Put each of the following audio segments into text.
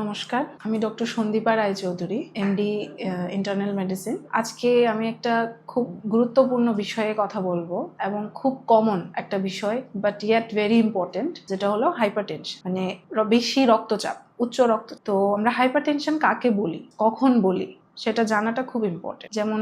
নমস্কার, আমি doctor Sandipa Roychowdhury MD internal medicine আজকে আমি একটা খুব গুরুত্বপূর্ণ বিষয়ে কথা বলব এবং খুব কমন একটা বিষয় বাট ইয়াট ভেরি ইম্পর্টেন্ট যেটা হলো হাইপারটেনশন মানে বেশি রক্তচাপ, উচ্চ রক্ত। তো আমরা হাইপারটেনশন কাকে বলি? কখন বলি? সেটা জানাটা খুব ইম্পর্টেন্ট যেমন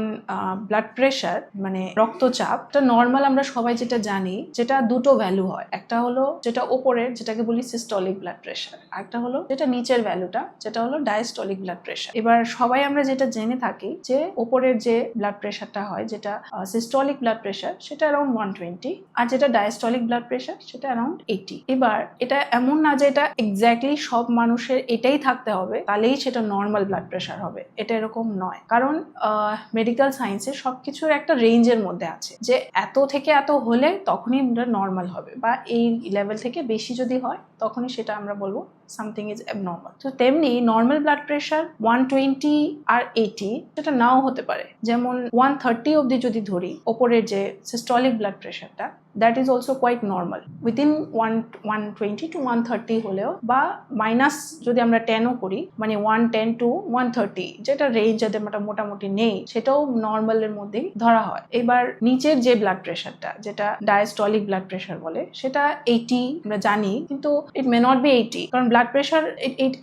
ব্লাড প্রেশার মানে রক্তচাপ এটা নর্মাল আমরা সবাই যেটা জানি, যেটা দুটো ভ্যালু হয়। একটা হলো যেটা ওপরের যেটাকে বলি সিস্টলিক ব্লাড প্রেশার একটা হলো যেটা নিচের ভ্যালুটা যেটা হলো ডায়াস্টলিক ব্লাড প্রেশার এবার সবাই আমরা যেটা জেনে থাকি যে ওপরের যে ব্লাড প্রেশারটা হয়, যেটা সিস্টলিক ব্লাড প্রেশার সেটা অ্যারাউন্ড ওয়ান টোয়েন্টি আর যেটা ডায়াস্টলিক ব্লাড প্রেশার সেটা অ্যারাউন্ড এইটি এবার এটা এমন না যে এটা এক্স্যাক্টলি সব মানুষের এটাই থাকতে হবে, তাহলেই সেটা নর্মাল ব্লাড প্রেশার হবে। এটা এরকম নয়। কারণ মেডিকেল সায়েন্সে সব কিছুর একটা রেঞ্জের মধ্যে আছে। যে এত থেকে এত হলে তখনই নর্মাল হবে বা এই লেভেল থেকে বেশি যদি হয়, তখনই সেটা আমরা বলব সামথিং ইজ অ্যাবনর্মাল তো তেমনি normal blood pressure one twenty আর এইটি সেটা নাও হতে পারে। যেমন ওয়ান থার্টি অবধি যদি ধরি ওপরের যে সিস্টলিক ব্লাড প্রেশারটা that is also quite normal within one one twenty two one thirty হলেও বা মাইনাস যদি আমরা টেনও করি মানে one ten two one thirty যেটা রেঞ্জ যাতে মোটা- মোটামুটি নেই, সেটাও নর্মালের মধ্যেই ধরা হয়। এবার নিচের যে ব্লাড প্রেশারটা যেটা ডায়াস্টলিক ব্লাড প্রেশার বলে, সেটা এইটি আমরা জানি, কিন্তু ইট মে নট বি এইটি কারণ ব্লাড প্রেশার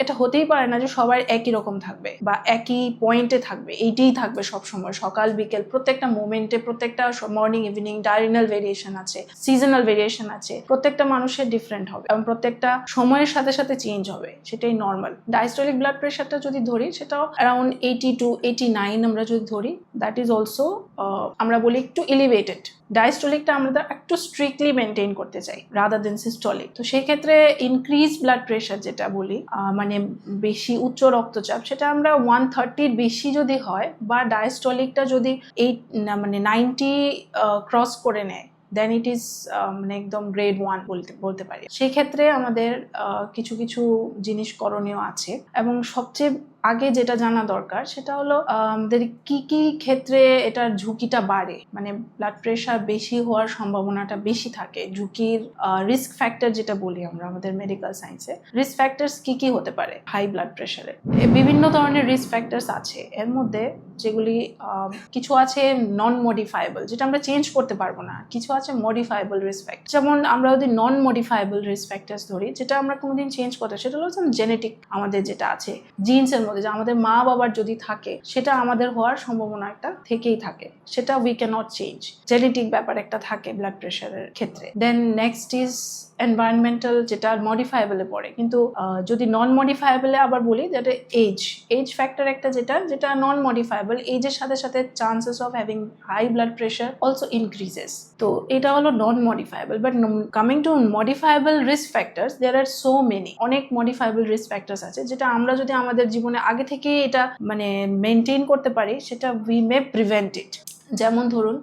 এটা হতেই পারে না যে সবার একই রকম থাকবে বা একই পয়েন্টে থাকবে, এইটিই থাকবে সব সময় সকাল, বিকেল, প্রত্যেকটা মোমেন্টে প্রত্যেকটা মর্নিং ইভিনিং ডায়রিনাল ভেরিয়েশন আছে সিজনাল ভেরিয়েশন আছে, প্রত্যেকটা মানুষের ডিফারেন্ট হবে এবং প্রত্যেকটা সময়ের সাথে সাথে চেঞ্জ হবে, সেটাই নর্মাল ডায়াস্টলিক ব্লাড প্রেশারটা যদি ধরি, সেটাও around eighty two eighty nine আমরা যদি ধরি দ্যাট ইজ অলসো আমরা বলি একটু এলিভেটেড ডায়াস্টলিকটা আমরা একটু স্ট্রিক্টলি মেনটেন করতে চাই রাদার দেন সিস্টলিক তো সেই ক্ষেত্রে ইনক্রিজ ব্লাড প্রেশার যেটা বলি মানে বেশি উচ্চ রক্তচাপ, সেটা আমরা ওয়ান থার্টির বেশি যদি হয়, বা ডায়াস্টলিকটা যদি এইট মানে নাইনটি ক্রস করে নেয় দেন ইট ইজ মানে একদম গ্রেড ওয়ান বলতে বলতে পারি। সেই ক্ষেত্রে আমাদের কিছু কিছু জিনিস করণীয় আছে, এবং সবচেয়ে আগে যেটা জানা দরকার সেটা হলো আমাদের কি কি ক্ষেত্রে এটার ঝুঁকিটা বাড়ে? মানে ব্লাড প্রেশার বেশি হওয়ার সম্ভাবনাটা বেশি থাকে। ঝুঁকির রিস্ক ফ্যাক্টর যেটা বলি আমরা আমাদের মেডিকেল সায়েন্সে রিস্ক ফ্যাক্টরস কি কি হতে পারে হাই ব্লাড প্রেশারে বিভিন্ন ধরনের রিস্ক ফ্যাক্টরস আছে। এর মধ্যে যেগুলি কিছু আছে নন মডিফাইবল যেটা আমরা চেঞ্জ করতে পারব না। কিছু আছে মডিফাইবল রিস্ক ফ্যাক্টর যেমন আমরা যদি নন মডিফাইবল রিস্ক ধরি, যেটা আমরা কোনোদিন চেঞ্জ করতে সেটা হলো জেনেটিক আমাদের যেটা আছে জিন্সের মধ্যে যে আমাদের মা বাবার যদি থাকে, সেটা আমাদের হওয়ার সম্ভাবনা একটা থেকেই থাকে। সেটা we can not change genetic ব্যাপার একটা থাকে ব্লাড প্রেশারের ক্ষেত্রে। দেন নেক্সট ইজ এনভায়রনমেন্টাল যেটা মডিফাইবলে পড়ে। কিন্তু যদি নন মডিফাইবলে আবার বলি, যেটা এজ এজ ফ্যাক্টর একটা যেটা যেটা নন মডিফাইবল এজের সাথে সাথে chances of having high blood pressure also increases তো এটা হলো non modifiable but coming to modifiable risk factors there are so many অনেক মডিফাইবল রিস্ক ফ্যাক্টরস আছে, যেটা আমরা যদি আমাদের জীবনে আগে থেকে এটা মানে মেনটেন করতে পারি সেটা উই মে প্রিভেন্ট ইট যেমন ধরুন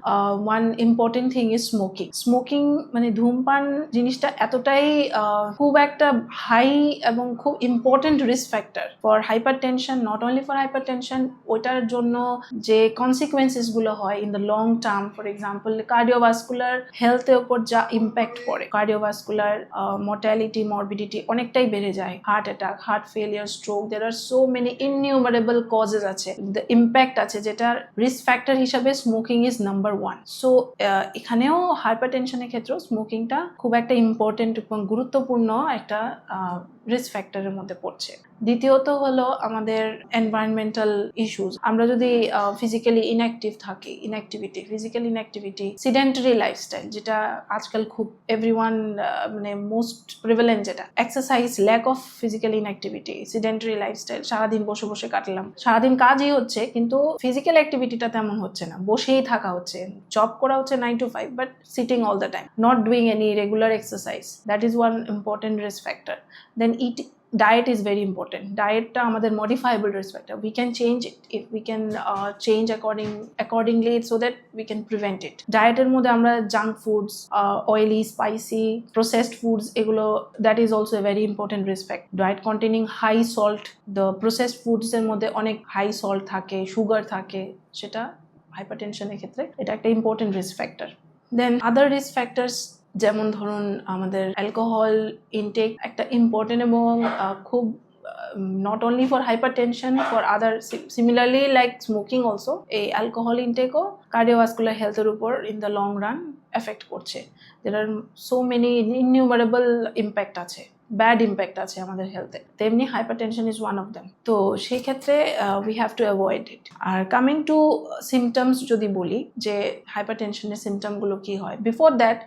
one important thing is smoking smoking মানে ধূমপান জিনিসটা এতটাই খুব একটা হাই এবং খুব important risk factor for hypertension not only for hypertension ওইটার জন্য যে কনসিকুয়েন্সেসগুলো হয় in the long term for example cardiovascular হেলথের উপর যা ইম্প্যাক্ট পড়ে কার্ডিওভাস্কুলার মর্টালিটি মরবিডিটি অনেকটাই বেড়ে যায় heart attack heart failure stroke দের আর সো মেনি ইননিউমারেবল কজেস আছে। দ্য ইম্প্যাক্ট আছে যেটার রিস্ক ফ্যাক্টর হিসাবে smoking is number one so এখানেও হাইপার টেনশনের ক্ষেত্রেও স্মোকিংটা খুব একটা ইম্পর্টেন্ট এবং গুরুত্বপূর্ণ একটা রিস্ক ফ্যাক্টরের মধ্যে পড়ছে। দ্বিতীয়ত হলো আমাদের এনভায়রনমেন্টাল ইস্যুস আমরা যদি ফিজিক্যালি ইনঅ্যাক্টিভ থাকি inactivity physical inactivity sedentary lifestyle যেটা আজকাল খুব এভরিওয়ান মানে মোস্ট প্রিভেলেন্ট যেটা exercise lack of physical inactivity sedentary lifestyle সারাদিন বসে বসে কাটলাম। সারাদিন কাজই হচ্ছে, কিন্তু ফিজিক্যাল অ্যাক্টিভিটিটা তেমন হচ্ছে না। বসেই থাকা হচ্ছে। জব করা হচ্ছে nine to five but sitting all the time not doing any regular exercise that is one important risk factor then it diet is very important ডায়েটটা আমাদের modifiable risk factor we can change it if we can change according accordingly so that we can prevent it ডায়েটের মধ্যে আমরা junk foods oily spicy processed foods এগুলো that is also very important risk factor diet containing high salt the processed ফুডসের মধ্যে অনেক high salt থাকে sugar থাকে, সেটা হাইপারটেনশনের ক্ষেত্রে এটা একটা important risk factor then other risk factors যেমন ধরুন আমাদের অ্যালকোহল ইনটেক একটা ইম্পর্টেন্ট এবং খুব not only for hypertension for other similarly like smoking also এই অ্যালকোহল ইনটেকও কার্ডিওভাস্কুলার হেলথের উপর in the long run effect করছে। দের আর সো মেনি ইনিউমারেবল ইম্প্যাক্ট আছে। ব্যাড ইম্প্যাক্ট আছে আমাদের হেলথে তেমনি hypertension is one of them তো সেই ক্ষেত্রে we have to avoid it R coming to symptoms যদি বলি, যে হাইপার টেনশনের সিমটমগুলো কি হয়? বিফোর দ্যাট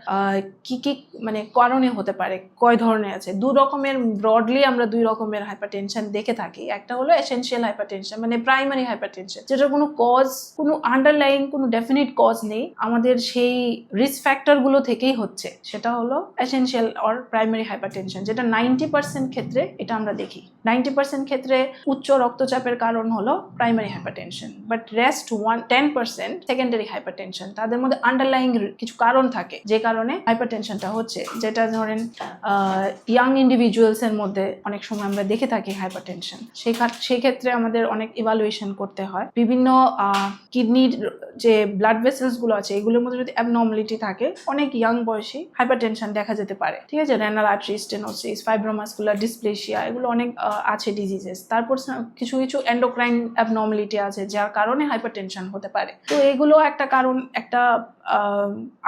কি কি মানে কারণে হতে পারে? কয় ধরনের আছে? দু রকমের ব্রডলি আমরা দুই রকমের হাইপার টেনশন দেখে থাকি। একটা হলো এসেনশিয়াল হাইপার টেনশন মানে প্রাইমারি হাইপার টেনশন যেটার কোনো কজ কোনো আন্ডারলাইন কোনো ডেফিনিট কজ নেই। আমাদের সেই রিস্ক ফ্যাক্টরগুলো থেকেই হচ্ছে। সেটা হলো essential or primary hypertension যেটা নাইনটি পার্সেন্ট ক্ষেত্রে এটা আমরা দেখি। নাইনটি পার্সেন্ট ক্ষেত্রে উচ্চ রক্তচাপের কারণ হলো primary hypertension but rest one ten percent secondary hypertension তাদের মধ্যে আন্ডারলাইং কিছু কারণ থাকে, যে কারণে হাইপার টেনশনটা হচ্ছে। যেটা ধরেন ইয়াং ইন্ডিভিজুয়ালসের মধ্যে অনেক সময় আমরা দেখে থাকি হাইপার টেনশন সেই সেই ক্ষেত্রে আমাদের অনেক ইভালুয়েশন করতে হয়। বিভিন্ন কিডনির যে ব্লাড ভেসেলসগুলো আছে, এগুলোর মধ্যে যদি অ্যাবনর্মালিটি থাকে, অনেক ইয়াং বয়সী হাইপার টেনশন দেখা যেতে পারে। ঠিক আছে? রেনাল আর্টারি ফাইব্রোমাসকুলার ডিসপ্লেশিয়া এগুলো অনেক আছে ডিজিজেস তারপর কিছু কিছু অ্যান্ডোক্রাইন অ্যাবনর্মালিটি আছে, যার কারণে হাইপার টেনশন হতে পারে। তো এগুলো একটা কারণ, একটা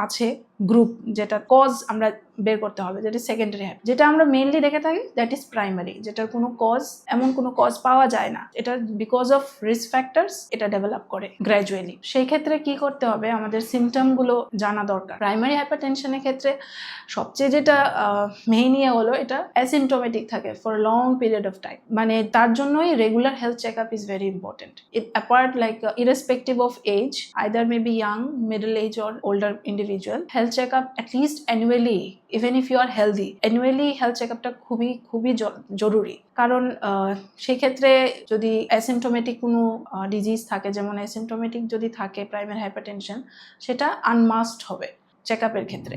আছে গ্রুপ যেটা কজ আমরা বের করতে হবে, যেটা সেকেন্ডারি হ্যাপ যেটা আমরা মেইনলি দেখে থাকি দ্যাট ইজ প্রাইমারি যেটার কোনো কজ এমন কোনো কজ পাওয়া যায় না। এটা বিকজ অফ রিস্ক ফ্যাক্টরস এটা ডেভেলপ করে গ্র্যাজুয়ালি সেই ক্ষেত্রে কি করতে হবে, আমাদের সিমটমগুলো জানা দরকার। প্রাইমারি হাইপার টেনশনের ক্ষেত্রে সবচেয়ে যেটা মেইন ইয়ে হলো, এটা অ্যাসিমটোমেটিক থাকে for long period of time মানে তার জন্যই regular health check up is very important it apart like irrespective of age either may be young middle age or older individual health check up at least annually even if you are healthy annually health check আপটা খুবই খুবই জরুরি। কারণ সেই ক্ষেত্রে যদি asymptomatic কোনো disease থাকে, যেমন অ্যাসিমটোমেটিক যদি থাকে প্রাইমারি হাইপারটেনশন সেটা আনমাস্ট হবে চেক আপের ক্ষেত্রে।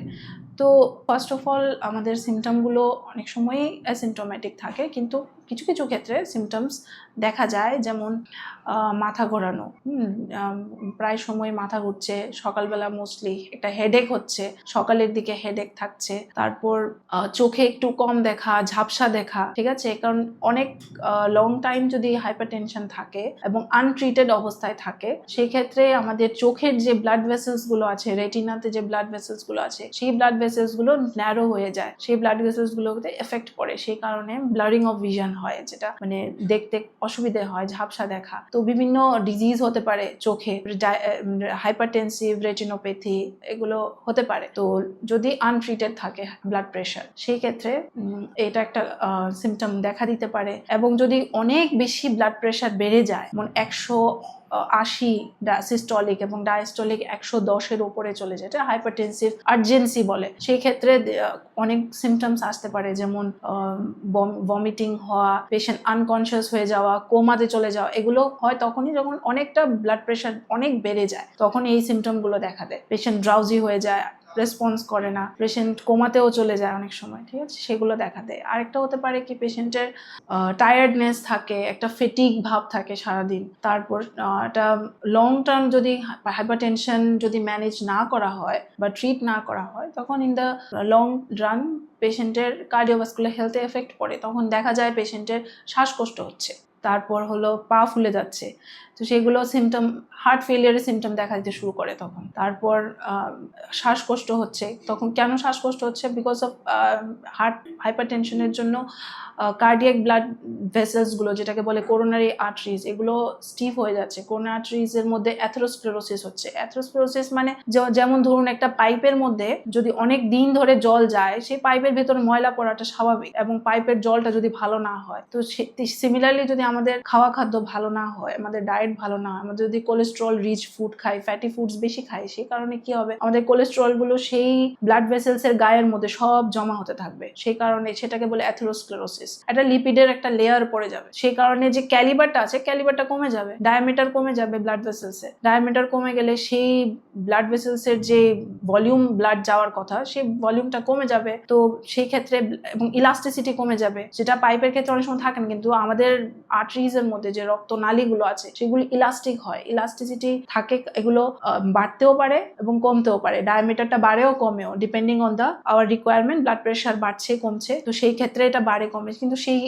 তো ফার্স্ট অফ অল আমাদের সিমটমগুলো অনেক সময়ই অ্যাসিমটোমেটিক থাকে, কিন্তু কিছু কিছু ক্ষেত্রে সিমটমস দেখা যায়, যেমন মাথা ঘোরানো প্রায় সময় মাথা ঘুরছে, সকালবেলা মোস্টলি একটা হেডেক হচ্ছে, সকালের দিকে হেডেক থাকছে, তারপর চোখে একটু কম দেখা, ঝাপসা দেখা, ঠিক আছে? কারণ অনেক লং টাইম যদি হাইপার টেনশন থাকে এবং আনট্রিটেড অবস্থায় থাকে, সেই ক্ষেত্রে আমাদের চোখের যে ব্লাড ভেসেলসগুলো আছে রেটিনাতে যে ব্লাড ভেসেলসগুলো আছে, সেই ব্লাড ভেসেলসগুলো ন্যারো হয়ে যায়, সেই ব্লাড ভেসেলস গুলোতে এফেক্ট পড়ে, সেই কারণে ব্লারিং অফ ভিশন হয় যেটা মানে দেখতে অসুবিধে হয়, ঝাপসা দেখা। তো বিভিন্ন ডিজিজ হতে পারে চোখে হাইপারটেনসিভ রেটিনোপ্যাথি এগুলো হতে পারে। তো যদি আনট্রিটেড থাকে ব্লাড প্রেশার সেই ক্ষেত্রে এটা একটা সিমটম দেখা দিতে পারে। এবং যদি অনেক বেশি ব্লাড প্রেশার বেড়ে যায়, যেমন একশো আশি সিস্টলিক এবং ডায়াস্টলিক একশো দশের ওপরে চলে যায়, এটা হাইপারটেনসিভ আর্জেন্সি বলে। সেই ক্ষেত্রে অনেক সিমটমস আসতে পারে, যেমন ভমিটিং হওয়া পেশেন্ট আনকনসিয়াস হয়ে যাওয়া কোমাতে চলে যাওয়া, এগুলো হয় তখনই যখন অনেকটা ব্লাড প্রেশার অনেক বেড়ে যায়, তখন এই সিমটমগুলো দেখা দেয়। পেশেন্ট ড্রাউজি হয়ে যায় রেসপন্স করে না পেশেন্ট কোমাতেও চলে যায় অনেক সময়, ঠিক আছে? সেগুলো দেখা দেয়। আরেকটা হতে পারে কি পেশেন্টের টায়ার্ডনেস থাকে, একটা ফেটিক ভাব থাকে সারাদিন। তারপর একটা লং টার্ম যদি হাইপারটেনশন যদি ম্যানেজ না করা হয় বা ট্রিট না করা হয়, তখন ইন দ্য লং রান পেশেন্টের কার্ডিওভাস্কুলার হেলথে এফেক্ট পড়ে। তখন দেখা যায় পেশেন্টের শ্বাসকষ্ট হচ্ছে। তারপর হলো পা ফুলে যাচ্ছে। তো সেগুলো সিমটম হার্ট ফেলিয়ারের সিমটম দেখা দিতে শুরু করে তখন। তারপর শ্বাসকষ্ট হচ্ছে। তখন কেন শ্বাসকষ্ট হচ্ছে? বিকজ অফ হার্ট হাইপার টেনশনের জন্য কার্ডিয়াক ব্লাড ভেসেলসগুলো যেটাকে বলে করোনারি আর্টারিজ এগুলো স্টিফ হয়ে যাচ্ছে। করোনা আর্টারিজের মধ্যে অ্যাথেরোস্ক্লেরোসিস হচ্ছে। অ্যাথেরোস্ক্লেরোসিস মানে যেমন ধরুন একটা পাইপের মধ্যে যদি অনেক দিন ধরে জল যায়, সেই পাইপের ভেতরে ময়লা পড়াটা স্বাভাবিক এবং পাইপের জলটা যদি ভালো না হয়, তো সিমিলারলি যদি আমাদের খাওয়া খাদ্য ভালো না হয়, আমাদের ডায়েট ভালো না। আমাদের যদি কোলেস্ট্রল রিচ ফুড খাই ফ্যাটি ফুডস বেশি খাই, সেই কারণে কি হবে? আমাদের কোলেস্ট্রলগুলো সেই ব্লাড ভেসেলস এর গায়ের মধ্যে সব জমা হতে থাকবে। সেই কারণে সেটাকে বলে অ্যাথেরোস্ক্লেরোসিস একটা লিপিডের একটা লেয়ার পড়ে যাবে। সেই কারণে যে ক্যালিবারটা আছে ক্যালিবারটা কমে যাবে। ডায়ামিটার কমে যাবে ব্লাড ভেসেলস এর ডায়ামিটার কমে গেলে সেই ব্লাড ভেসেলস এর যে ভলিউম ব্লাড যাওয়ার কথা, সেই ভলিউমটা কমে যাবে। তো সেই ক্ষেত্রে এবং ইলাস্টিসিটি কমে যাবে। যেটা পাইপের ক্ষেত্রে অনেক সময় থাকে না, কিন্তু আমাদের আর্টারিজ এর মধ্যে যে রক্ত নালীগুলো আছে, সেগুলো ইলাস্টিক হয়। ইলাস্টিসিটি থাকে, এগুলো বাড়তেও পারে এবং কমতেও পারে। ডায়ামিটারটা বাড়েও কমেও depending on the our requirement blood pressure বাড়ছে, কমছে। তো সেই ক্ষেত্রে এটা বাড়ে, কমে। কিন্তু সেই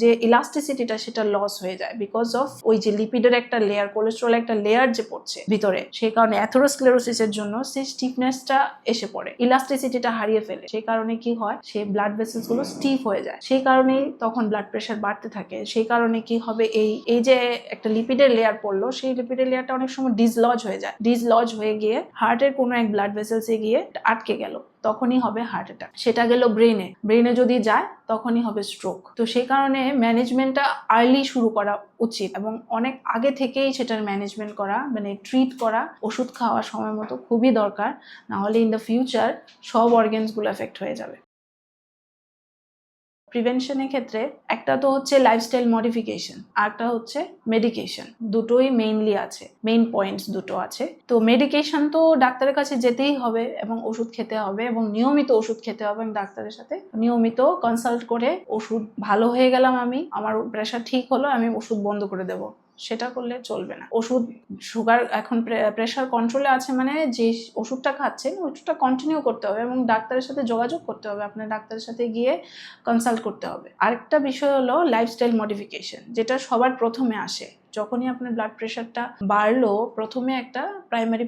যে ইলাস্টিসিটিটা সেটা লস হয়ে যায় বিকজ অফ ওই যে লিপিডের একটা লেয়ার কোলেস্ট্রল একটা লেয়ার যে পড়ছে ভিতরে, সেই কারণে অ্যাথোরোস্ক্লেরোসিসের জন্য সেই স্টিফনেসটা এসে পড়ে। ইলাস্টিসিটিটা হারিয়ে ফেলে। সেই কারণে কি হয় সেই ব্লাড ভেসেলসগুলো স্টিফ হয়ে যায়। সেই কারণেই তখন ব্লাড প্রেশার বাড়তে থাকে। সেই কারণে কি হবে, এই এই যে একটা লিপিডের লেয়ার পড়ল, সেই লিপিডের লেয়ারটা অনেক সময় ডিসলজ হয়ে যায়। ডিসলজ হয়ে গিয়ে হার্টের কোনো এক ব্লাড ভেসেলসে গিয়ে আটকে গেল, তখনই হবে হার্ট অ্যাটাক সেটা গেল ব্রেনে ব্রেনে যদি যায়, তখনই হবে স্ট্রোক তো সেই কারণে ম্যানেজমেন্টটা আর্লি শুরু করা উচিত এবং অনেক আগে থেকেই সেটার ম্যানেজমেন্ট করা মানে ট্রিট করা, ওষুধ খাওয়া সময় মতো খুবই দরকার, নাহলে ইন দ্য ফিউচার সব অর্গ্যানসগুলো এফেক্ট হয়ে যাবে। প্রিভেনশনের ক্ষেত্রে একটা তো হচ্ছে লাইফস্টাইল মডিফিকেশন আরটা হচ্ছে মেডিকেশন দুটোই মেইনলি আছে মেইন পয়েন্টস দুটো আছে। তো মেডিকেশন তো ডাক্তারের কাছে যেতেই হবে এবং ওষুধ খেতে হবে এবং নিয়মিত ওষুধ খেতে হবে ডাক্তারের সাথে নিয়মিত কনসাল্ট করে ওষুধ, ভালো হয়ে গেলাম আমি, আমার প্রেশার ঠিক হলো, আমি ওষুধ বন্ধ করে দেবো। সেটা করলে চলবে না। ওষুধ সুগার এখন প্রেশার কন্ট্রোলে আছে মানে যে ওষুধটা খাচ্ছেন, ওষুধটা কন্টিনিউ করতে হবে এবং ডাক্তারের সাথে যোগাযোগ করতে হবে। আপনার ডাক্তারের সাথে গিয়ে কনসাল্ট করতে হবে। আরেকটা বিষয় হলো লাইফস্টাইল মডিফিকেশন যেটা সবার প্রথমে আসে। যখনই আপনার ব্লাড প্রেশারটা বাড়লো, প্রথমে একটা প্রাইমারি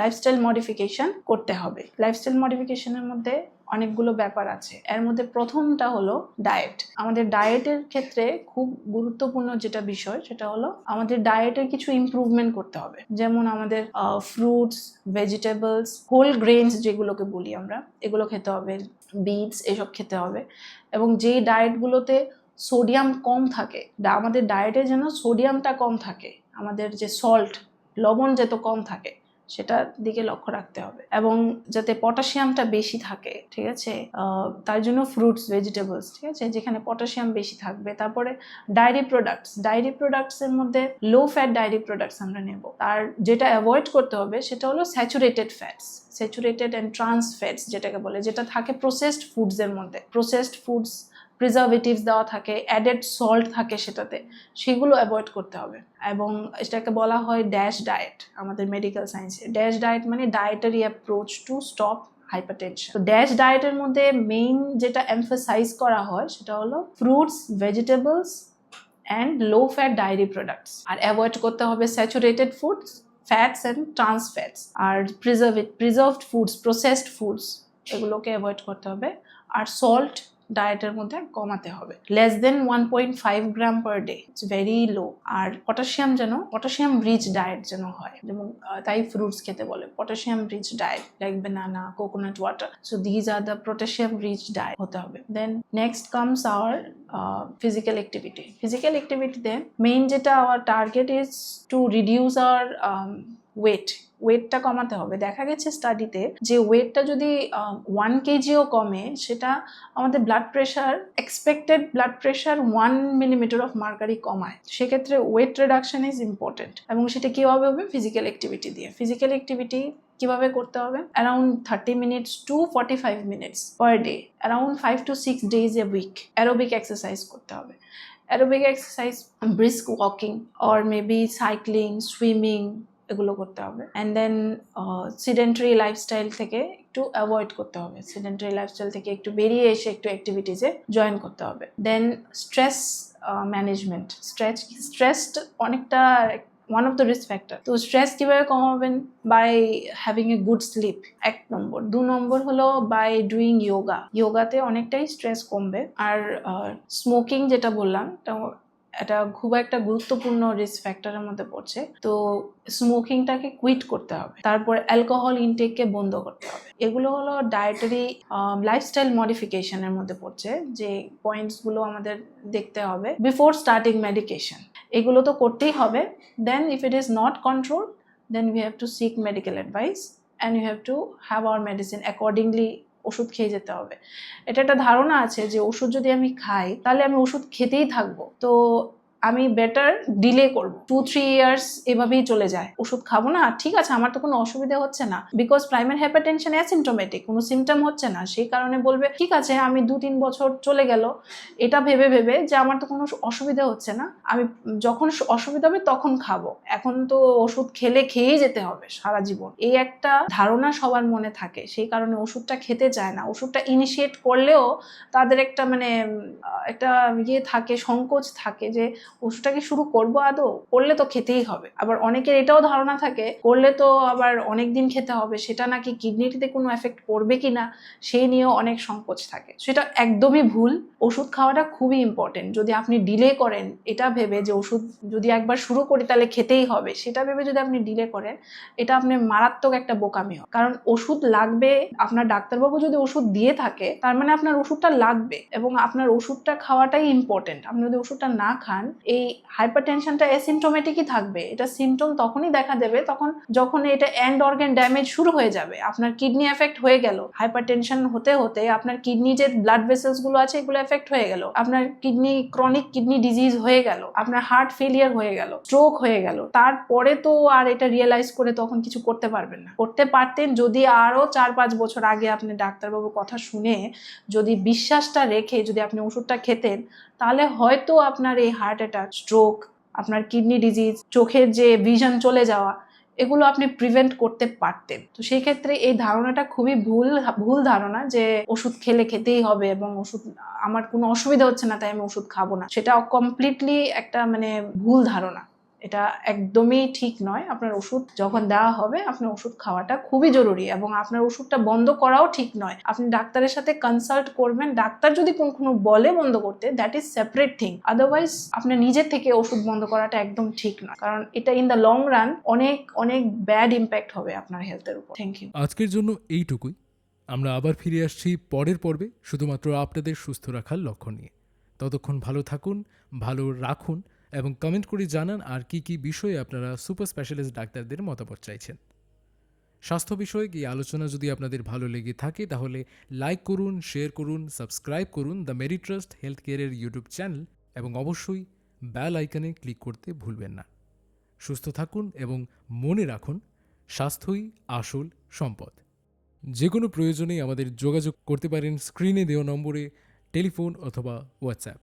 লাইফস্টাইল মডিফিকেশন করতে হবে। লাইফস্টাইল মডিফিকেশনের মধ্যে অনেকগুলো ব্যাপার আছে। এর মধ্যে প্রথমটা হলো ডায়েট আমাদের ডায়েটের ক্ষেত্রে খুব গুরুত্বপূর্ণ যেটা বিষয়, সেটা হলো আমাদের ডায়েটের কিছু ইমপ্রুভমেন্ট করতে হবে। যেমন আমাদের ফ্রুটস ভেজিটেবলস হোল গ্রেনস যেগুলোকে বলি আমরা, এগুলো খেতে হবে বিটস এসব খেতে হবে। এবং যেই ডায়েটগুলোতে সোডিয়াম কম থাকে। আমাদের ডায়েটে যেন সোডিয়ামটা কম থাকে। আমাদের যে সল্ট লবণ যাতে কম থাকে, সেটার দিকে লক্ষ্য রাখতে হবে। এবং যাতে পটাশিয়ামটা বেশি থাকে, ঠিক আছে? তার জন্য ফ্রুটস ভেজিটেবলস ঠিক আছে? যেখানে পটাশিয়াম বেশি থাকবে। তারপরে ডায়েরি প্রোডাক্টস ডায়েরি প্রোডাক্টসের মধ্যে লো ফ্যাট ডায়েরি প্রোডাক্টস আমরা নেব। আর যেটা অ্যাভয়েড করতে হবে, সেটা হলো saturated fats saturated and trans fats যেটাকে বলে, যেটা থাকে প্রসেসড ফুডসের মধ্যে। প্রসেসড ফুডস প্রিজারভেটিভস দেওয়া থাকে অ্যাডেড সল্ট থাকে সেটাতে, সেগুলো অ্যাভয়েড করতে হবে। এবং এটাকে বলা হয় ড্যাশ ডায়েট আমাদের মেডিকেল সায়েন্সে ড্যাশ ডায়েট মানে dietary approach to stop hypertension তো ড্যাশ ডায়েটের মধ্যে মেইন যেটা এমফাসাইজ করা হয় সেটা হলো fruits vegetables and low fat dairy products R avoid করতে হবে saturated foods fats and trans fats R preserved preserved foods processed foods এগুলোকে অ্যাভয়েড করতে হবে। আর সল্ট ডায়েটের মধ্যে কমাতে হবে। Less then one point five gram per day it's very low R potassium যেন পটাশিয়াম রিচ ডায়েট যেন হয়, যেমন তাই ফ্রুটস খেতে বলে potassium rich diet like banana coconut water so these are the potassium rich diet হতে হবে। Then next comes our physical activity physical অ্যাক্টিভিটিতে মেইন যেটা our target is to reduce our weight ওয়েটটা কমাতে হবে। দেখা গেছে স্টাডিতে যে ওয়েটটা যদি ওয়ান কেজিও কমে, সেটা আমাদের blood pressure expected blood pressure one millimetre of mercury কমায়। সেক্ষেত্রে ওয়েট রিডাকশন ইজ ইম্পর্টেন্ট এবং সেটা কীভাবে হবে? ফিজিক্যাল অ্যাক্টিভিটি দিয়ে। ফিজিক্যাল অ্যাক্টিভিটি কীভাবে করতে হবে? Around thirty minutes to forty five minutes per day around five to six days a week aerobic exercise করতে হবে। Aerobic exercise brisk walking or maybe cycling swimming এগুলো করতে হবে। অ্যান্ড দেন সিডেন্টারি লাইফস্টাইল থেকে একটু অ্যাভয়েড করতে হবে। Sedentary lifestyle থেকে একটু বেরিয়ে এসে একটু অ্যাক্টিভিটিসে জয়েন করতে হবে। Then stress management stress stressed অনেকটা one of the risk factor তো স্ট্রেস কীভাবে কমাবেন? By having a good sleep এক নম্বর। দু নম্বর হলো বাই ডুইং ইয়োগা ইয়োগাতে অনেকটাই স্ট্রেস কমবে। আর স্মোকিং যেটা বললাম এটা খুব একটা গুরুত্বপূর্ণ রিস্ক ফ্যাক্টরের মধ্যে পড়ছে। তো স্মোকিংটাকে কুইট করতে হবে। তারপর অ্যালকোহল ইনটেককে বন্ধ করতে হবে। এগুলো হলো ডায়েটারি লাইফস্টাইল মডিফিকেশনের মধ্যে পড়ছে, যে পয়েন্টসগুলো আমাদের দেখতে হবে বিফোর স্টার্টিং মেডিকেশন এগুলো তো করতেই হবে। Then if it is not control then we have to seek medical advice and you have to have our medicine accordingly ওষুধ খেয়ে যেতে হবে। এটা একটা ধারণা আছে যে ওষুধ যদি আমি খাই, তাহলে আমি ওষুধ খেতেই থাকব। তো আমি বেটার ডিলে করব। টু থ্রি ইয়ার্স এভাবেই চলে যায়। ওষুধ খাব না, ঠিক আছে, আমার তো কোনো অসুবিধা হচ্ছে না। বিকজ প্রাইমারি হাইপারটেনশন অ্যাসিমটোমেটিক কোনো সিমটম হচ্ছে না। সেই কারণে বলবে, ঠিক আছে, আমি দু, তিন বছর চলে গেল। এটা ভেবে ভেবে যে আমার তো কোনো অসুবিধা হচ্ছে না। আমি যখন অসুবিধা হবে তখন খাব। এখন তো ওষুধ খেলে খেয়েই যেতে হবে সারা জীবন। এই একটা ধারণা সবার মনে থাকে। সেই কারণে ওষুধটা খেতে চায় না। ওষুধটা ইনিশিয়েট করলেও তাদের একটা মানে একটা ইয়ে থাকে, সংকোচ থাকে যে ওষুধটাকে শুরু করব আদৌ? করলে তো খেতেই হবে। আবার অনেকের এটাও ধারণা থাকে, করলে তো আবার অনেক দিন খেতে হবে, সেটা নাকি কিডনিতে কোনো এফেক্ট পড়বে কিনা, সেই নিয়েও অনেক সংকোচ থাকে। সেটা একদমই ভুল। ওষুধ খাওয়াটা খুবই ইম্পর্টেন্ট যদি আপনি ডিলে করেন, এটা ভেবে যে ওষুধ যদি একবার শুরু করি, তাহলে খেতেই হবে। সেটা ভেবে যদি আপনি ডিলে করেন, এটা আপনার মারাত্মক একটা বোকামি হবে। কারণ ওষুধ লাগবে, আপনার ডাক্তারবাবু যদি ওষুধ দিয়ে থাকে, তার মানে আপনার ওষুধটা লাগবে এবং আপনার ওষুধটা খাওয়াটাই ইম্পর্টেন্ট আপনি যদি ওষুধটা না খান এই হাইপার টেনশনটা অ্যাসিমটোমেটিকই থাকবে। এটা সিমটম তখনই দেখা দেবে তখন যখন এটা এন্ড অর্গান ড্যামেজ শুরু হয়ে যাবে। আপনার কিডনি এফেক্ট হয়ে গেল। হাইপার টেনশন হতে হতে আপনার কিডনি যে ব্লাড ভেসেলসগুলো আছে এগুলো এফেক্ট হয়ে গেল। আপনার কিডনি ক্রনিক কিডনি ডিজিজ হয়ে গেল। আপনার হার্ট ফেলিয়ার হয়ে গেল। স্ট্রোক হয়ে গেল। তারপরে তো আর এটা রিয়েলাইজ করে তখন কিছু করতে পারবেন না। করতে পারতেন যদি আরও চার পাঁচ বছর আগে আপনি ডাক্তারবাবুর কথা শুনে যদি বিশ্বাসটা রেখে যদি আপনি ওষুধটা খেতেন তাহলে হয়তো আপনার এই হার্ট অ্যাটাক স্ট্রোক আপনার কিডনি ডিজিজ চোখের যে ভিশন চলে যাওয়া, এগুলো আপনি প্রিভেন্ট করতে পারতেন। তো সেই ক্ষেত্রে এই ধারণাটা খুবই ভুল ভুল ধারণা যে ওষুধ খেলে খেতেই হবে এবং ওষুধ, আমার কোনো অসুবিধা হচ্ছে না, তাই আমি ওষুধ খাব না। সেটা কমপ্লিটলি একটা মানে ভুল ধারণা। এটা একদমই ঠিক নয়। আপনার ওষুধ যখন দেওয়া হবে, আপনার ওষুধ খাওয়াটা খুবই জরুরি এবং আপনার ওষুধটা বন্ধ করাও ঠিক নয়। আপনি ডাক্তারের সাথে কনসাল্ট করবেন। ডাক্তার যদি কখনো বলে বন্ধ করতে that is separate thing otherwise আপনার নিজের থেকে ওষুধ বন্ধ করাটা একদম ঠিক নয়। কারণ এটা ইন দ্য লং রান অনেক অনেক ব্যাড ইম্প্যাক্ট হবে আপনার হেলথের উপর। থ্যাংক ইউ আজকের জন্য এইটুকুই। আমরা আবার ফিরে আসছি পরের পর্বে। শুধুমাত্র আপনাদের সুস্থ রাখার লক্ষ্য নিয়ে। ততক্ষণ ভালো থাকুন, ভালো রাখুন। এবং কমেন্ট করে জানান আর কি কি বিষয়ে আপনারা সুপার স্পেশালিস্ট ডাক্তারদের মতামত চাইছেন। স্বাস্থ্য বিষয়ক এই আলোচনা যদি আপনাদের ভালো লেগে থাকে, তাহলে লাইক করুন, শেয়ার করুন, সাবস্ক্রাইব করুন দ্য মেরি ট্রাস্ট হেলথ কেয়ারের ইউটিউব চ্যানেল এবং অবশ্যই বেল আইকনে ক্লিক করতে ভুলবেন না। সুস্থ থাকুন এবং মনে রাখুন, স্বাস্থ্যই আসল সম্পদ। যে কোনো প্রয়োজনে আমাদের যোগাযোগ করতে পারেন স্ক্রিনে দেওয়া নম্বরে টেলিফোন অথবা হোয়াটসঅ্যাপ।